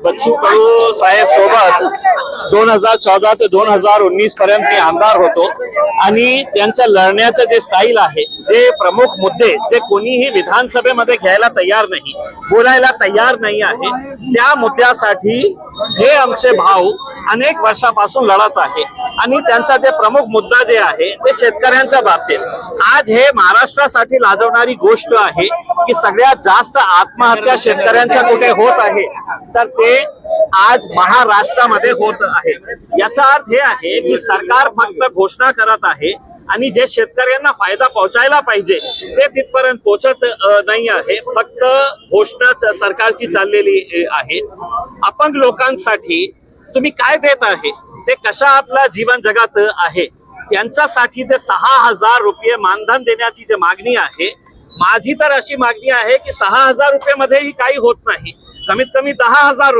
बच्चू कडू साहेब सोबत दोन हजार चौदा ते दोन हजार उन्नीस पर्यंत मी आमदार होतो. आणि त्यांचं लढण्याचं जे स्टाईल आहे जे प्रमुख मुद्दे जे कोणीही विधानसभेमध्ये घ्यायला तयार नाही बोलायला तयार नाही आहे त्या मुद्द्यासाठी हे आमचे भाऊ अनेक वर्षापासून लढत आहे. आणि त्यांचा जे प्रमुख मुद्दा जे आहे ते शेतकऱ्यांच्या बाबतीत. आज हे महाराष्ट्रासाठी लाजवणारी गोष्ट आहे की सगळ्यात जास्त आत्महत्या शेतकऱ्यांच्या कुठे होत आहे तर ते आज महाराष्ट्रामध्ये होत आहे. याचा अर्थ हे आहे की सरकार फक्त घोषणा करत आहे आणि जे शेतकऱ्यांना फायदा पोहोचायला पाहिजे ते तिथपर्यंत पोहोचत नाही आहे. फक्त घोषणाच सरकारची चाललेली आहे. अपंग लोकांसाठी तुम्ही काय देत आहे? ते कशा आपला जीवन जगात आहे? त्यांच्यासाठी ते सहा हजार रुपये मानधन देण्याची जी मागणी आहे माझी तर अशी मागणी आहे की सहा हजार रुपये मध्येही काही होत नाही. कमीत कमी दहा हजार रुपये.